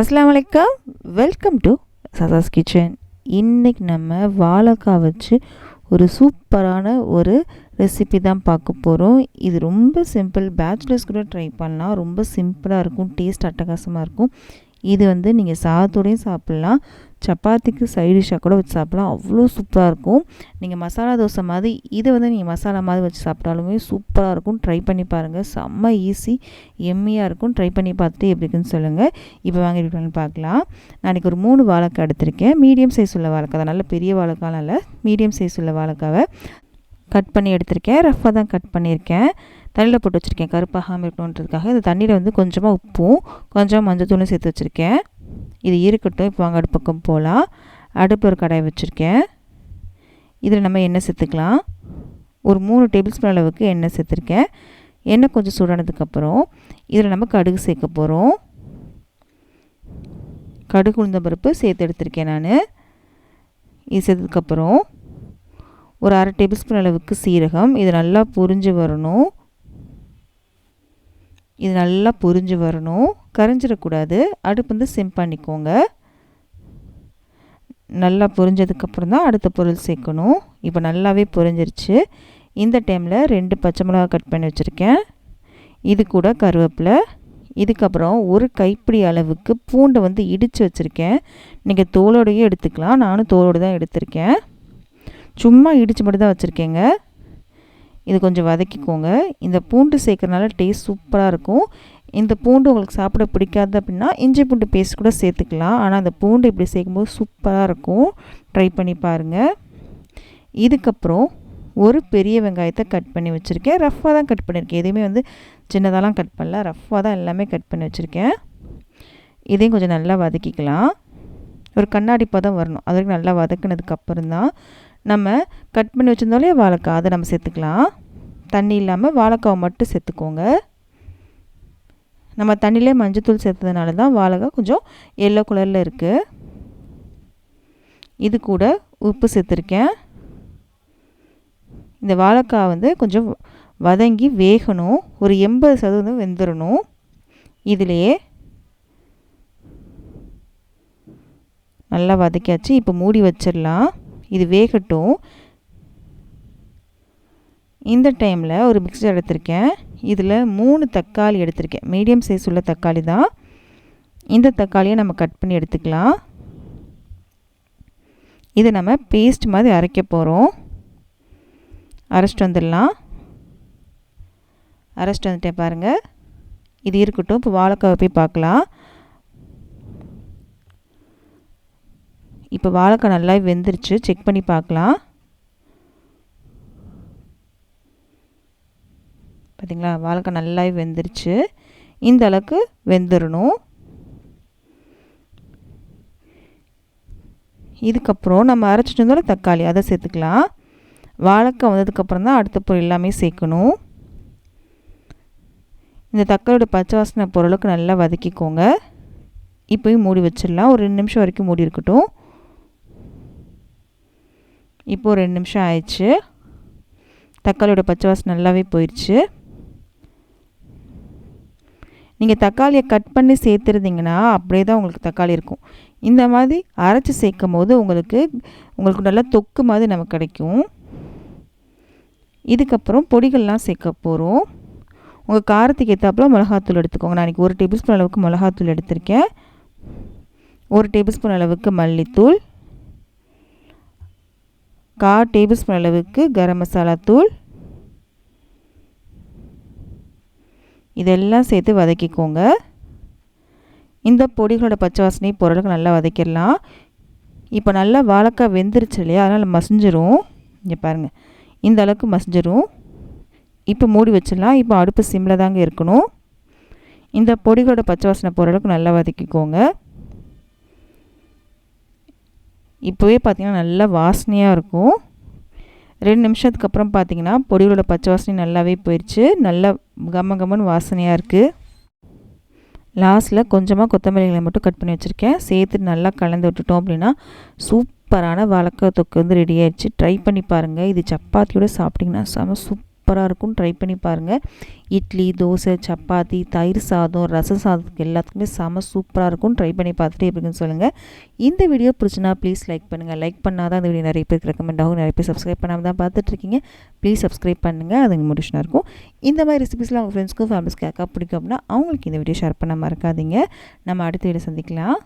அஸ்லாம் வலைக்கம் welcome to சதாஸ் kitchen இன்றைக்கி நம்ம வாழைக்காய் வச்சு ஒரு சூப்பரான ஒரு ரெசிபி தான் பார்க்க போகிறோம் இது ரொம்ப சிம்பிள் பேச்சுலர்ஸ் கூட ட்ரை பண்ணலாம். ரொம்ப சிம்பிளாக இருக்கும். டேஸ்ட் அட்டகாசமாக இருக்கும். இது வந்து நீங்கள் சாதத்தோடையும் சாப்பிட்லாம். சப்பாத்திக்கு சைட் டிஷ்ஷாக கூட வச்சு சாப்பிட்லாம். அவ்வளோ சூப்பராக இருக்கும். நீங்கள் மசாலா தோசை மாதிரி இதை வந்து நீங்கள் மசாலா மாதிரி வச்சு சாப்பிட்டாலுமே சூப்பராக இருக்கும். ட்ரை பண்ணி பாருங்கள் செம்ம ஈஸி எம்மியாக இருக்கும். ட்ரை பண்ணி பார்த்துட்டு எப்படி இருக்குன்னு சொல்லுங்கள் இப்போ வாங்கி எப்படி பண்ணி பார்க்கலாம். நான் இன்றைக்கி ஒரு மூணு வாழைக்காய் எடுத்திருக்கேன். மீடியம் சைஸ் உள்ள வாழைக்காய் நல்ல பெரிய வாழைக்காய் இல்லை மீடியம் சைஸ் உள்ள வாழைக்காவை கட் பண்ணி எடுத்திருக்கேன். ரஃப்பாக தான் கட் பண்ணியிருக்கேன். தண்ணியில் போட்டு வச்சுருக்கேன். கருப்பாகாமல் இருக்கணுன்றதுக்காக இந்த தண்ணியில் வந்து கொஞ்சமாக உப்பும் கொஞ்சம் மஞ்சள் தூளும் சேர்த்து வச்சுருக்கேன். இது இருக்கட்டும். இப்போ வாங்க அடுப்பு பக்கம் போகலாம் அடுப்பு ஒரு கடாய் வச்சுருக்கேன். இதில் நம்ம எண்ணெய் சேர்த்துக்கலாம். ஒரு மூணு டேபிள் ஸ்பூன் அளவுக்கு எண்ணெய் சேர்த்துருக்கேன். எண்ணெய் கொஞ்சம் சூடானதுக்கப்புறம் இதில் நம்ம கடுகு சேர்க்க போகிறோம் கடுகு உளுந்த பருப்பு சேர்த்து எடுத்திருக்கேன் நான். இது சேர்த்ததுக்கப்புறம் ஒரு அரை டேபிள் ஸ்பூன் அளவுக்கு சீரகம். இது நல்லா புரிஞ்சு வரணும். இது நல்லா புரிஞ்சு வரணும். கரைஞ்சிடக்கூடாது. அடுப்பு வந்து சிம் பண்ணிக்கோங்க. நல்லா புரிஞ்சதுக்கப்புறம் தான் அடுத்த பொருள் சேர்க்கணும். இப்போ நல்லாவே புரிஞ்சிருச்சு. இந்த டைமில் ரெண்டு பச்சை மிளகா கட் பண்ணி வச்சுருக்கேன். இது கூட கருவேப்பிலை. இதுக்கப்புறம் ஒரு கைப்பிடி அளவுக்கு பூண்டை வந்து இடித்து வச்சுருக்கேன். நீங்கள் தோலோடையே எடுத்துக்கலாம். நானும் தோலோடு தான் எடுத்திருக்கேன். சும்மா இடித்து மட்டும் தான் வச்சுருக்கேங்க. இது கொஞ்சம் வதக்கிக்கோங்க. இந்த பூண்டு சேர்க்குறனால டேஸ்ட் சூப்பராக இருக்கும். இந்த பூண்டு உங்களுக்கு சாப்பிட பிடிக்காது அப்படின்னா இஞ்சி பூண்டு பேஸ்ட் கூட சேர்த்துக்கலாம். ஆனால் அந்த பூண்டு இப்படி சேர்க்கும்போது சூப்பராக இருக்கும். ட்ரை பண்ணி பாருங்கள் இதுக்கப்புறம் ஒரு பெரிய வெங்காயத்தை கட் பண்ணி வச்சுருக்கேன். ரஃப்பாக தான் கட் பண்ணியிருக்கேன் எதுவுமே வந்து சின்னதாலாம் கட் பண்ணல. ரஃப்பாக தான் எல்லாமே கட் பண்ணி வச்சுருக்கேன். இதையும் கொஞ்சம் நல்லா வதக்கிக்கலாம். ஒரு கண்ணாடி பதம் வரணும். அது வரைக்கும் நல்லா வதக்கினதுக்கப்புறம் தான் நம்ம கட் பண்ணி வச்சுருந்தாலே வாழைக்காய். அதை நம்ம சேர்த்துக்கலாம். தண்ணி இல்லாமல் வாழைக்காவை மட்டும் சேர்த்துக்கோங்க. நம்ம தண்ணியிலே மஞ்சத்தூள் சேர்த்ததுனால தான் வாழைக்காய் கொஞ்சம் எல்லோ கலரில் இருக்குது இது கூட உப்பு சேர்த்துருக்கேன். இந்த வாழைக்காய் வந்து கொஞ்சம் வதங்கி வேகணும். ஒரு எண்பது சதவீதம் வெந்துடணும் இதிலையே நல்லா வதக்கியாச்சு. இப்போ மூடி வச்சிடலாம். இது வேகட்டும். இந்த டைமில் ஒரு மிக்சர் எடுத்திருக்கேன். இதில் மூணு தக்காளி எடுத்திருக்கேன். மீடியம் சைஸ் உள்ள தக்காளி தான். இந்த தக்காளியை நம்ம கட் பண்ணி எடுத்துக்கலாம். இதை நம்ம பேஸ்ட் மாதிரி அரைக்க போகிறோம் அரைச்சிட்டு வந்துடலாம். அரைச்சிட்டு வந்துட்டேன் பாருங்கள் இது இருக்கட்டும். இப்போ வாழைக்காவை போய் பார்க்கலாம். இப்போ வாழைக்காய் நல்லா வெந்துருச்சு. செக் பண்ணி பார்க்கலாம். பார்த்திங்களா வாழைக்காய் நல்லா வெந்துருச்சு. இந்த அளவுக்கு வெந்துடணும் இதுக்கப்புறம் நம்ம அரைச்சிட்டு இருந்தோம் தக்காளி அதை சேர்த்துக்கலாம். வாழைக்காய் வந்ததுக்கப்புறம் தான் அடுத்த பொருள் எல்லாமே சேர்க்கணும். இந்த தக்காளியோட பச்சை வாசனை பொருளுக்கு நல்லா வதக்கிக்கோங்க. இப்போயும் மூடி வச்சிடலாம். ஒரு ரெண்டு நிமிஷம் வரைக்கும் மூடி இருக்கட்டும். இப்போது ரெண்டு நிமிஷம் ஆயிடுச்சு. தக்காளியோட பச்சை வாசம் நல்லாவே போயிடுச்சு நீங்கள் தக்காளியை கட் பண்ணி சேர்த்துருந்தீங்கன்னா அப்படியே தான் உங்களுக்கு தக்காளி இருக்கும். இந்த மாதிரி அரைச்சி சேர்க்கும் போது உங்களுக்கு உங்களுக்கு நல்லா தொக்கு மாதிரி நமக்கு கிடைக்கும். இதுக்கப்புறம் பொடிகள்லாம் சேர்க்க போகிறோம் உங்கள் காரத்துக்கு ஏற்றாப்புல மிளகாத்தூள் எடுத்துக்கோங்க. நான் இன்றைக்கி ஒரு டேபிள் ஸ்பூன் அளவுக்கு மிளகாத்தூள் எடுத்திருக்கேன். ஒரு டேபிள் ஸ்பூன் அளவுக்கு மல்லித்தூள். கால் டேபிள் ஸ்பூன் அளவுக்கு கரம் மசாலா தூள். இதெல்லாம் சேர்த்து வதக்கிக்கோங்க. இந்த பொடிகளோட பச்சை வாசனை பொருளுக்கு நல்லா வதக்கிடலாம். இப்போ நல்லா வாழைக்காய் வெந்துருச்சு இல்லையா? அதனால் மசிஞ்சிரும். இங்கே பாருங்கள் இந்த அளவுக்கு மசிஞ்சிரும். இப்போ மூடி வச்சிடலாம். இப்போ அடுப்பு சிம்மில் தாங்க இருக்கணும். இந்த பொடிகளோட பச்சை வாசனை பொருளுக்கு நல்லா வதக்கிக்கோங்க. இப்போவே பார்த்திங்கன்னா நல்லா வாசனையாக இருக்கும். ரெண்டு நிமிஷத்துக்கு அப்புறம் பார்த்திங்கன்னா பொடிகளோட பச்சை வாசனை நல்லாவே போயிடுச்சு நல்லா கம்ம கம்மன் வாசனையாக இருக்குது லாஸ்ட்டில் கொஞ்சமாக கொத்தமல்லிகளை மட்டும் கட் பண்ணி வச்சுருக்கேன். சேர்த்து நல்லா கலந்து விட்டுட்டோம் அப்படின்னா சூப்பரான வாழைக்காய் தொக்கு வந்து ரெடி ஆயிடுச்சு. ட்ரை பண்ணி பாருங்கள் இது சப்பாத்தியோடு சாப்பிட்டிங்கன்னா செம சூப்பர் சூப்பராக இருக்கும். ட்ரை பண்ணி பாருங்கள் இட்லி தோசை சப்பாத்தி தயிர் சாதம் ரச சாதத்துக்கு எல்லாத்துக்குமே செம சூப்பராக இருக்கும். ட்ரை பண்ணி பார்த்துட்டு எப்படின்னு சொல்லுங்கள் இந்த வீடியோ பிடிச்சினா ப்ளீஸ் லைக் பண்ணுங்கள் லைக் பண்ணால் தான் இந்த வீடியோ நிறைய பேருக்கு ரெக்கமெண்ட் ஆகும். நிறைய பேர் சப்ஸ்கிரைப் பண்ணாமல் தான் பார்த்துட்ருக்கீங்க ப்ளீஸ் சப்ஸ்கிரைப் பண்ணுங்கள் அது மோட்டிவேஷனாக இருக்கும். இந்த மாதிரி ரெசிபிஸ்லாம் அவங்க ஃப்ரெண்ட்ஸ்க்கும் ஃபேமிலிஸ்க்கு அக்கா பிடிக்கும் அப்படின்னா அவங்களுக்கு இந்த வீடியோ ஷேர் பண்ண மறக்காதீங்க. நம்ம அடுத்த வீடியோ சந்திக்கலாம்.